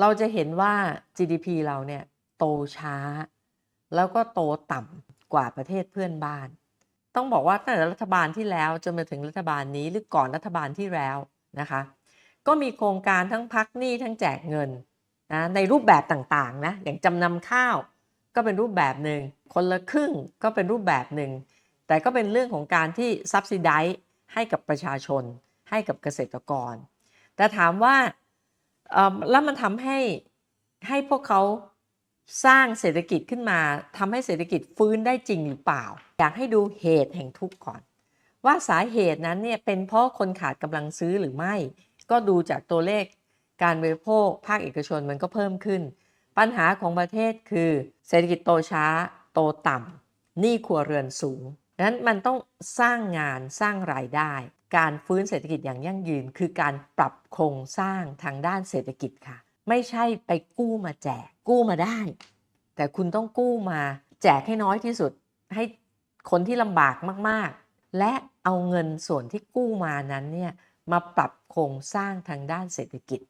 เราจะเห็นว่า GDP เราเนี่ยโตช้า แล้วก็โตต่ำกว่าประเทศเพื่อนบ้าน ต้องบอกว่าตั้งแต่รัฐบาลที่แล้วจนมาถึงรัฐบาลนี้หรือก่อนรัฐบาลที่แล้วนะคะ ก็มีโครงการทั้งพักหนี้ทั้งแจกเงินนะในรูปแบบต่างๆนะอย่างจำนำข้าวก็เป็นรูปแบบหนึ่งคนละครึ่งก็เป็นรูปแบบหนึ่งแต่ก็เป็นเรื่องของการที่ subsidize ให้กับประชาชน ให้กับเกษตรกร แต่ถามว่า แล้วมันทำให้ให้พวกเขาสร้างเศรษฐกิจขึ้นมาทำให้เศรษฐกิจฟื้นได้จริงหรือเปล่า อยากให้ดูเหตุแห่งทุกข์ก่อน ว่าสาเหตุนั้นเนี่ยเป็นเพราะคนขาดกำลังซื้อหรือไม่ ก็ดูจากตัวเลขการบริโภคภาคเอกชนมันก็เพิ่มขึ้น ปัญหาของประเทศคือ เศรษฐกิจโตช้า โตต่ำหนี้ครัวเรือนสูงดัง นั้นมันต้องสร้างงานสร้างรายได้ การฟื้นเศรษฐกิจอย่างยั่งยืน คือการปรับโครงสร้างทางด้านเศรษฐกิจค่ะ ไม่ใช่ไปกู้มาแจกกู้มาได้ แต่คุณต้องกู้มาแจกให้น้อยที่สุด ให้คนที่ลำบากมากๆ และเอาเงินส่วนที่กู้มานั้นเนี่ยมาปรับโครงสร้างทางด้านเศรษฐกิจ